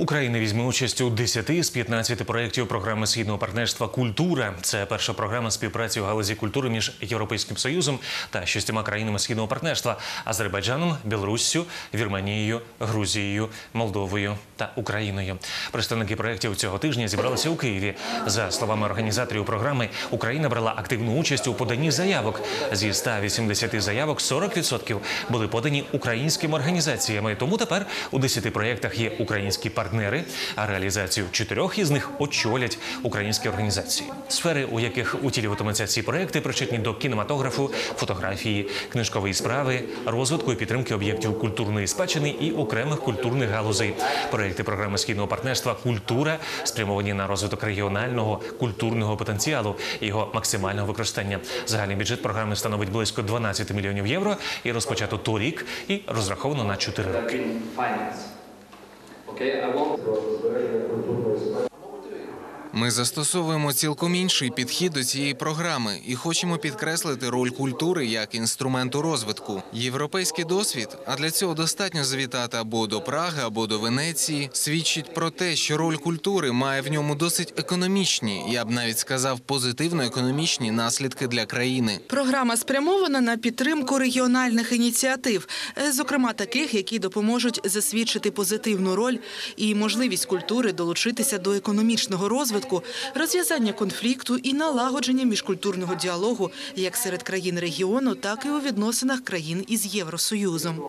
Україна візьме участь у 10 з 15 проєктів програми східного партнерства Культура. Це перша програма співпраці у галузі культури між Європейським Союзом та шістьма країнами східного партнерства Азербайджаном, Білоруссю, Вірменією, Грузією, Молдовою та Україною. Представники проєктів цього тижня зібралися у Києві. За словами організаторів програми, Україна брала активну участь у поданні заявок. Зі 180 заявок 40% були подані українськими організаціями. Тому тепер у 10 проєктах є українські партнери, а реалізацію чотирьох із них очолять українські організації. Сфери, у яких утілюватимуться ці проєкти, причетні до кінематографу, фотографії, книжкової справи, розвитку і підтримки об'єктів культурної спадщини і окремих культурних галузей. Проєкти програми східного партнерства Культура спрямовані на розвиток регіонального культурного потенціалу і його максимального використання. Загальний бюджет програми становить близько 12 мільйонів євро і розпочато торік і розраховано на 4 роки. Okay, I want Ми застосовуємо цілком інший підхід до цієї програми і хочемо підкреслити роль культури як інструменту розвитку. Європейський досвід, а для цього достатньо завітати або до Праги, або до Венеції, свідчить про те, що роль культури має в ньому досить економічні, я б навіть сказав, позитивно-економічні наслідки для країни. Програма спрямована на підтримку регіональних ініціатив, е, зокрема таких, які допоможуть засвідчити позитивну роль і можливість культури долучитися до економічного розвитку, розв'язання конфлікту і налагодження міжкультурного діалогу як серед країн регіону, так і у відносинах країн із Євросоюзом.